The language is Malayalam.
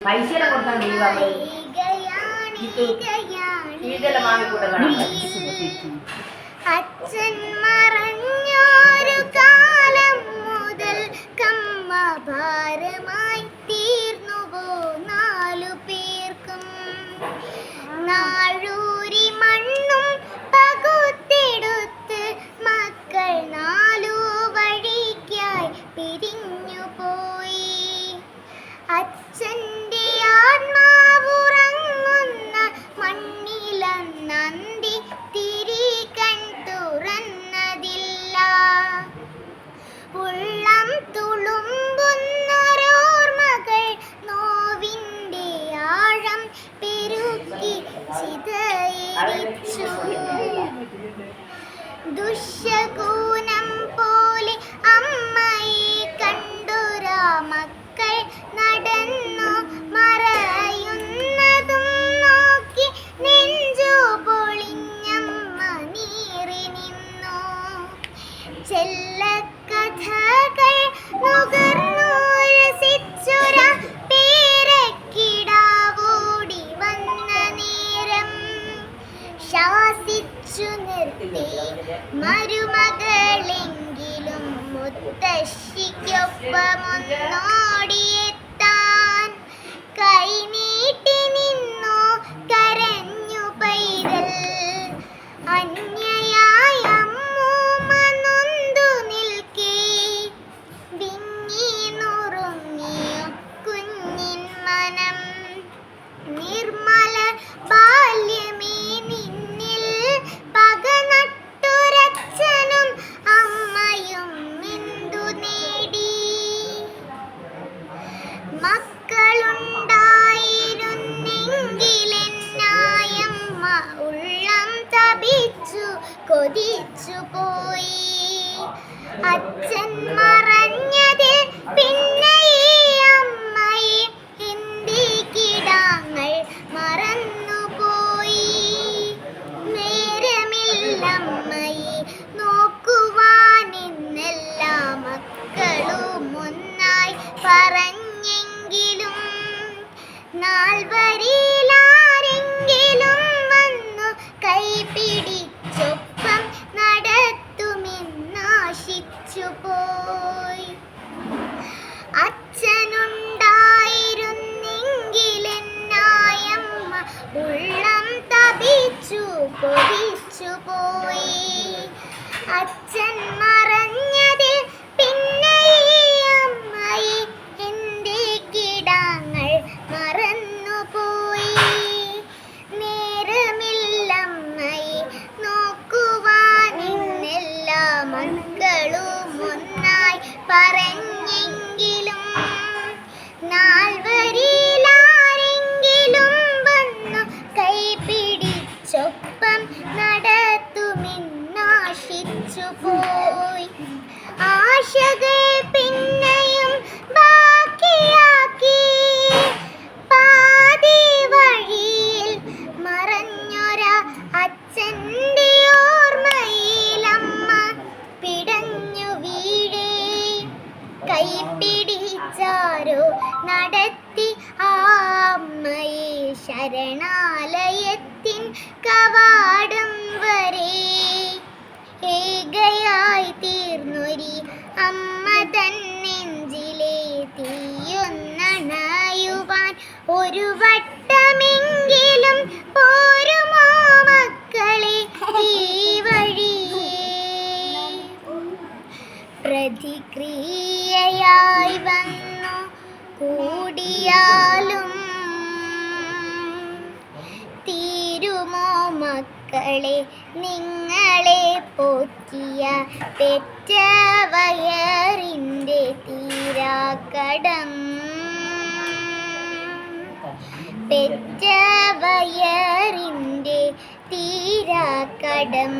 പൈസ കൊടുക്കാൻ ലീവാ ഇതെല്ലാം വാങ്ങിക്കൂടെ അച്ഛൻ മറഞ്ഞൊരു കാലം മുതൽ കമ്മ ഭാരമായി തീർന്നുവോ നാലു പേർക്കും. നാഴൂരി മണ്ണും പകുത്തെടുത്ത് മക്കൾ നാലു വഴിക്കായി പിരിഞ്ഞു പോയി. അച്ഛന്റെ മണ്ണിലന്നന്തി തിരികൺ തുറന്നതില്ല ഉള്ളം തുളുമ്പുന്നൊരോർമകൾ നോവിന്റെ ആഴം പെരുക്കി ചിതയിച്ചു ദുശകൂനം വന്ന മരുമകളെങ്കിലും മുത്തശ്ശിക്കൊപ്പമൊന്നോടിയെത്താൻ. കൈനീട്ടി നിന്നു കരഞ്ഞു പൈതൽ. അന്യയായ കൊതിച്ചു പോയി. അച്ഛൻ ഉള്ളം തപിച്ചു കൊതിച്ചു പോയി അച്ഛൻ പോയി ആശകൾ പിന്നെയും ബാക്കിയാക്കി. പാതി വഴിയിൽ മറഞ്ഞൊര അച്ഛന്റെ ഓർമ്മയിലമ്മ പിടഞ്ഞു വീഴേ. കൈപ്പിടിച്ചാരോ നടത്തി ആ അമ്മയെ ശരണാലയത്തിൻ കവാടം വരെ. ഏകയായി തീർന്നൊരി. അമ്മ തന്നെഞ്ചിലെ തീയൊന്നണായുവാൻ ഒരു വട്ടമെങ്കിലും പോരുമോ മക്കളെ ഈ വഴിയേ? വന്നു കൂടിയാലും തീരുമോ മക്കളെ നിങ്ങളെ പോറ്റിയ തെറ്റ വയറിന്റെ തീരാക്കടം. പെറ്റ വയറിന്റെ തീരാക്കടം